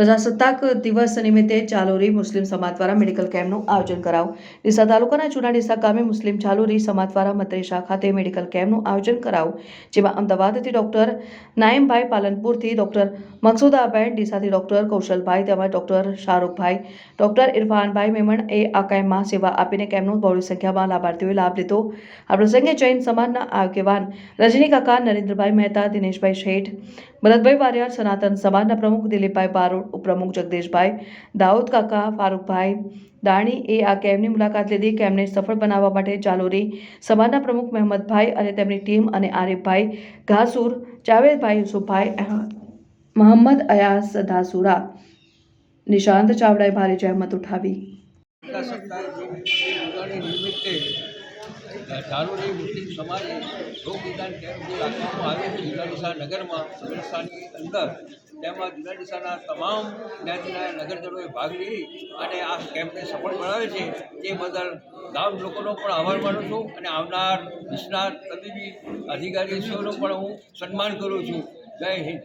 પ્રજાસત્તાક દિવસ નિમિત્તે ચાલોરી મુસ્લિમ સમાજ દ્વારા મેડિકલ કેમ્પનું આયોજન કરાયું. ડીસા તાલુકાના જૂના ડીસા ગામે મુસ્લિમ ચાલોરી સમાજ દ્વારા મત્રેશા ખાતે મેડિકલ કેમ્પનું આયોજન કરાયું, જેમાં અમદાવાદથી ડોક્ટર નાયમભાઈ પાલનપુરથી ડોક્ટર મકસુદાબેન ડીસાથી ડોક્ટર કૌશલભાઈ તેમજ ડોક્ટર શાહરૂખભાઈ, ડોક્ટર ઇરફાનભાઈ મેમણ એ આ કેમ્પમાં સેવા આપીને કેમ્પનું બહોળી સંખ્યામાં લાભાર્થીઓએ લાભ લીધો. આ પ્રસંગે જૈન સમાજના આગેવાન રજનીકાકા નરેન્દ્રભાઈ મહેતા, દિનેશભાઈ શેઠ, ભરતભાઈ વારિયાર, સનાતન સમાજના પ્રમુખ દિલીપભાઈ બારોટ ઉપપ્રમુખ જગદીશભાઈ દાઉદ કાકા ફારૂકભાઈ એ આ કેમ્પની મુલાકાત લીધી. કેમ્પને સફળ બનાવવા માટે ચાલોરી સમાજના પ્રમુખ મહેમદભાઈ અને તેમની ટીમ અને આરિફભાઈ ઘાસુર જાવેદભાઈ યુસુફભાઈ મોહમ્મદ અયાસ ધાસુરા, નિશાંત ચાવડાએ ભારે જહેમત ઉઠાવી. ધારોડી મુસ્લિમ સમાજે નિદાન કેમ્પ રાખવામાં આવે? છે જુનાડીસા નગરમાં સંસ્થાની અંદર, તેમાં જુનાડીસાના તમામ જ્ઞાતિના નગરજનોએ ભાગ લઈ અને આ કેમ્પને સફળ બનાવે છે. તે બદલ ગામ લોકોનો પણ આભાર માનું છું અને આવનાર નિષ્ણાત તબીબી અધિકારીશ્રીઓનો પણ હું સન્માન કરું છું. જય હિન્દ.